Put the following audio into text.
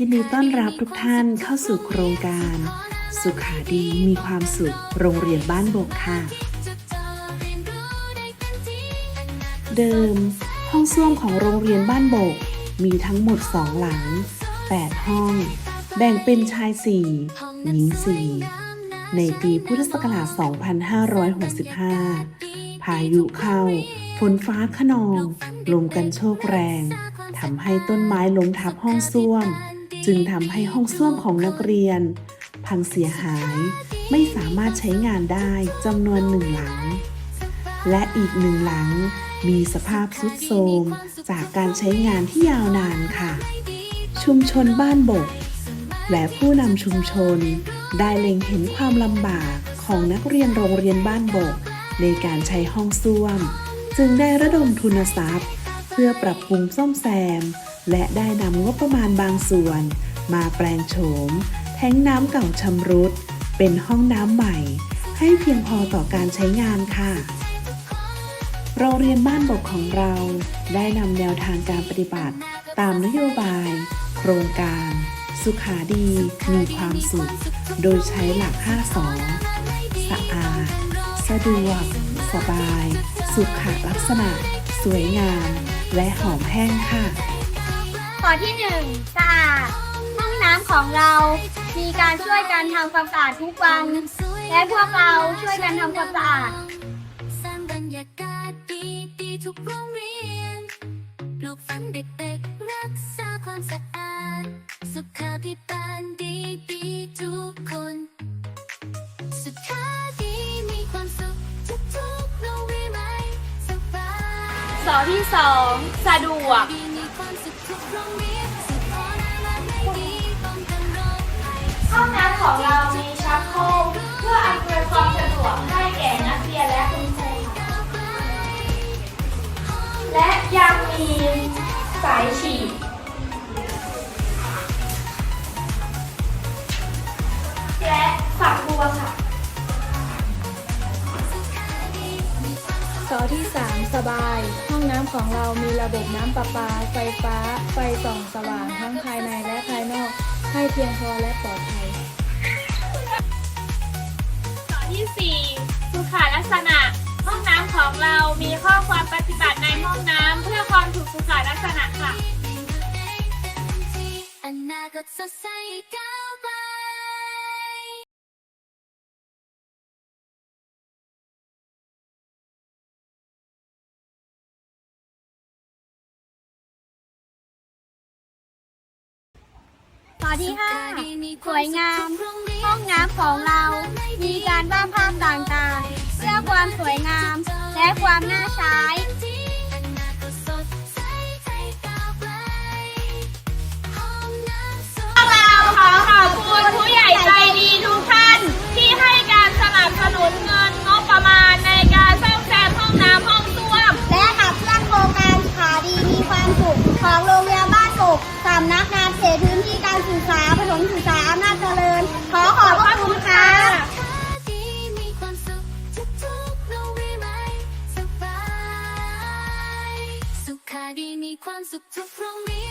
ยินดีต้อนรับทุกท่านเข้าสู่โครงการ สุขาดีมีความสุข โรงเรียนบ้านบกค่ะ เดิม ห้องส้วมของโรงเรียนบ้านบก มีทั้งหมดสองหลัง 8 ห้อง แบ่งเป็นชาย 4 หญิง 4 ในปีพุทธศักราช 2565 พายุเข้า ฝนฟ้าขนอง ลมกันโชกแรงทำให้ต้นไม้ล้มทับห้องส้วม จึงทำให้ห้องส้วมของนักเรียน พังเสียหายไม่สามารถใช้งานได้จำนวนหนึ่งหลัง และอีกหนึ่งหลังมีสภาพทรุดโทรมจากการใช้งานที่ยาวนานค่ะ ชุมชนบ้านบก และผู้นำชุมชน ได้เล็งเห็นความลำบากของนักเรียนโรงเรียนบ้านบก ในการใช้ห้องส้วม จึงได้ระดมทุนทรัพย์ เพื่อปรับปรุงซ่อมแซม และได้นำงบประมาณบางส่วน มาแปลงโฉม แท้งน้ำเก่าชำรุด เป็นห้องน้ำใหม่ ให้เพียงพอต่อการใช้งานค่ะ โรงเรียนบ้านบกของเราได้นำแนวทางการปฏิบัติ ตามนโยบาย โครงการ สุขาดีมีความสุข โดยใช้หลัก 5 สอสะอาด สะดวก สบาย สุขลักษณะ สวยงาม และหอมแห้งค่ะ อที่1สะอาด ห้องน้ำของเรา มีการช่วยกันทำความสะอาดทุกวัน และพวกเราช่วยกันทำความสะอาดสร้างบรรยากาศดีดีๆทุกโรงเรียนปลูกฝังเด็กๆรักษาความสะอาด สุขาภิบาลดีดีๆทุกคน สุขาดีมีความสุขทุกๆโรงเรียนไหมสบายสอที่2สะดวก มีสายฉีดและฝักบัวค่ะสอที่ 3 สบาย ห้องน้ำของเรามีระบบน้ำประปา ไฟฟ้า ไฟส่องสว่างทั้งภายในและภายนอก ให้เพียงพอและปลอดภัยสอที่ 4 สุขาลักษณะ ห้องน้ำของเรามีข้อความปฏิบัติในห้องน้ำเพื่อ สายลักษณะค่ะ อนาคตสดใสก้าวไปข้อที่5สวยงาม ห้องน้ำของเรา มีการวาดภาพต่างๆ เพื่อความสวยงาม และความน่าใช้ ศึกษาประถมศึกษาอำนาจเจริญ ขอขอบพระคุณค่ะขาดีมีความสุขทุกๆโรงเรียนไหมสบายสุขาดีมีความสุขทุกโรงนี้